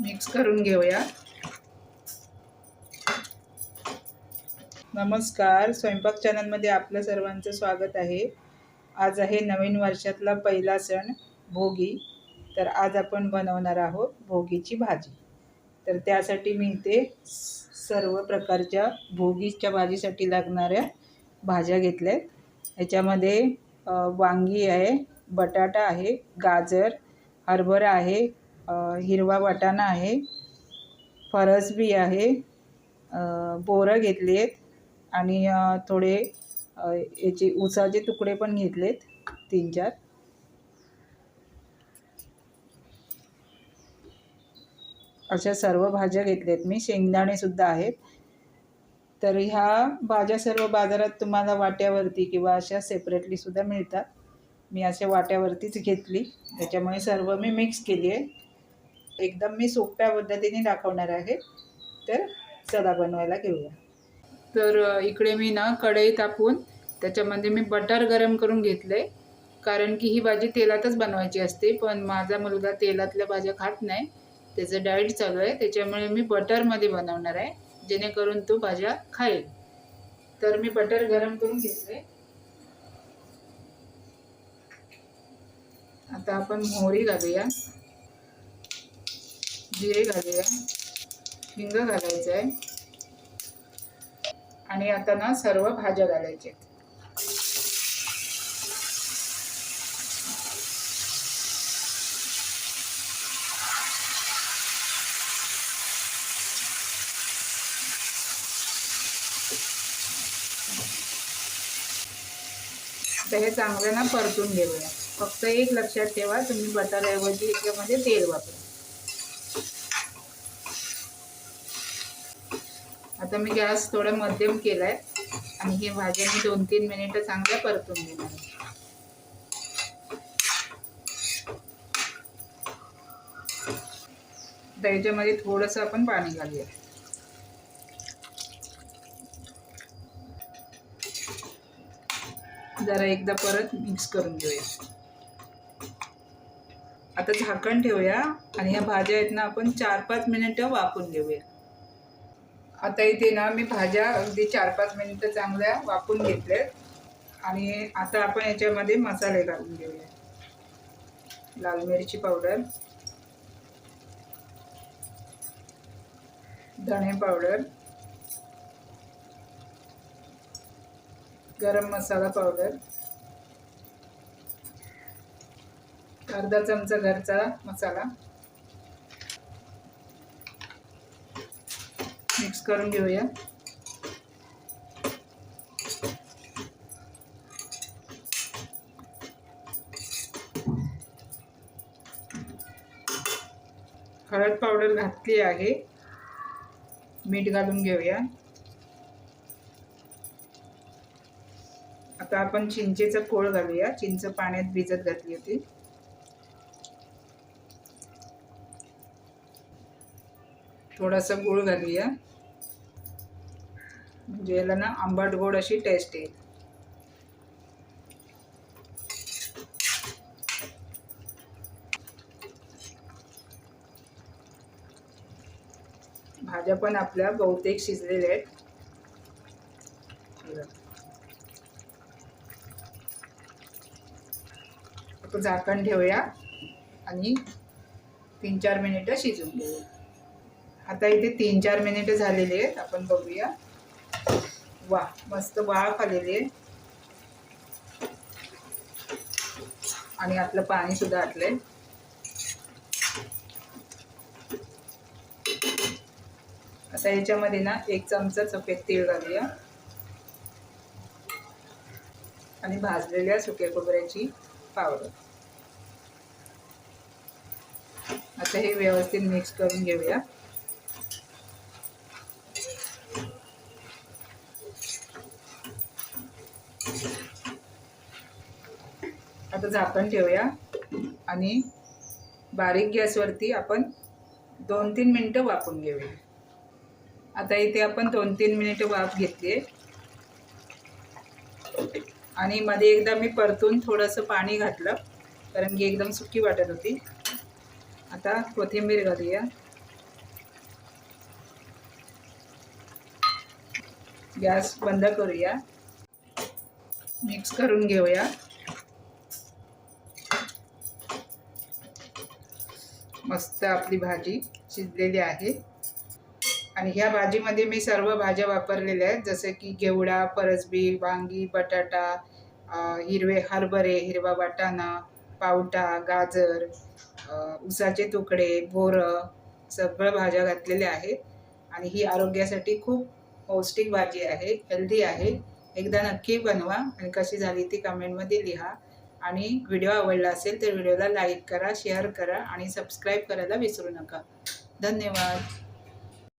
Mix करून घेऊया. नमस्कार स्वयंपाक चॅनलमध्ये आपलं सर्वांचं स्वागत आहे. आज आहे नवीन वर्षातला पहिला सण भोगी. तर आज आपण बनवणार आहोत भोगीची भाजी. तर त्यासाठी मी इथे स- सर्व प्रकारच्या भोगीच्या भाजीसाठी लागणाऱ्या भाज्या घेतल्या आहेत ह्याच्यामध्ये वांगी आहे बटाटा आहे गाजर हरभरा आहे हिरवा वाटाणा आहे फरसबी आहे बोरं घेतली आहेत आणि थोडे याचे उसाचे तुकडे पण घेतलेत तीन चार अशा सर्व भाज्या घेतल्यात मी. शेंगदाणेसुद्धा आहेत. तर ह्या भाज्या सर्व बाजारात तुम्हाला वाट्यावरती किंवा अशा सेपरेटलीसुद्धा मिळतात. मी अशा वाट्यावरतीच घेतली. त्याच्यामुळे सर्व मी मिक्स केली आहे. एकदम मी सोप्या पद्धतीने दाखवणार आहे. तर चला बनवायला घेऊया. तर इकडे मी ना कढई तापून त्याच्यामध्ये मी बटर गरम करून घेतले कारण की ही भाजी तेलातच बनवायची असते पण माझा मुलगा तेलातल्या भाज्या खात नाही. त्याचं डाएट चालू आहे त्याच्यामुळे मी बटरमध्ये बनवणार आहे जेणेकरून तो भाज्या खाईल. तर मी बटर गरम करून घेतले आता आपण मोहरी घालूया. जिरे घालूया हिंग घालायचं आहे आणि आता ना सर्व भाज्या घालायच्या तर आता हे चांगलं ना परतून घेऊया. फक्त एक लक्षात ठेवा तुम्ही बटरऐवजी याच्यामध्ये तेल वापरा. आता मी गॅस थोडा मध्यम केलाय. आणि हे भाज्या मी दोन तीन मिनिटं चांगल्या परतून घेणार आता याच्यामध्ये थोडंसं आपण पाणी घालूया. जरा एकदा परत मिक्स करून घेऊया. आता झाकण ठेवूया. आणि ह्या भाज्या आहेत ना आपण चार पाच मिनिटं वाफून घेऊया. आता इथे ना मी भाज्या अगदी चार पाच मिनिटं चांगल्या वापून घेतल्यात. आणि आता आपण याच्यामध्ये मसाले घालून घेऊया. लाल मिरची पावडर. धणे पावडर. गरम मसाला पावडर. अर्धा चमचा घरचा मसाला. करून घेऊया. हळद पावडर घातली आहे. मीठ घालून घेऊया. आता आपण चिंचेचं कोळ घालूया. चिंच पाण्यात भिजत घातली होती. थोडासा गुळ घालूया. म्हणजे याला ना आंबट गोड अशी टेस्ट येईल. भाज्या पण आपल्या बहुतेक शिजलेल्या आहेत. आता झाकण ठेवूया आणि तीन चार मिनिटं शिजून घेऊया. आता इथे तीन चार मिनिटं झालेली आहेत आपण बघूया. वा मस्त वाफ आलेली आहे. आणि आपलं पाणी सुद्धा आटलंय आता याच्यामध्ये ना एक चमचा सफेद तीळ घालूया. आणि भाजलेल्या सुक्या खोबऱ्याची पावडर. आता हे व्यवस्थित मिक्स करून घेऊया. आता झाकण ठेवूया आणि बारीक गॅसवरती आपण दोन तीन मिनटं वापून घेऊया. आता इथे आपण दोन तीन मिनिटं वाफ घेतली आहे. आणि मध्ये एकदा मी परतून थोडंसं पाणी घातलं कारण की एकदम सुकी वाटत होती. आता कोथिंबीर घालूया. गॅस बंद करूया. मिक्स करून घेऊया. मस्त आपली भाजी शिजलेली आहे. आणि ह्या भाजीमध्ये मी सर्व भाज्या वापरलेल्या आहेत. जसे की गेवडा परसबी वांगी बटाटा हिरवे हरभरे हिरवा वाटाणा पावटा गाजर उसाचे तुकडे बोरं सगळं भाज्या घातलेल्या आहेत. आणि ही आरोग्यासाठी खूप पौष्टिक भाजी आहे हेल्दी आहे. एकदा नक्की बनवा आणि कशी झाली ती कमेंटमध्ये लिहा. आणि व्हिडिओ आवडला असेल तर व्हिडिओला लाईक करा शेअर करा आणि सबस्क्राईब करायला विसरू नका. धन्यवाद.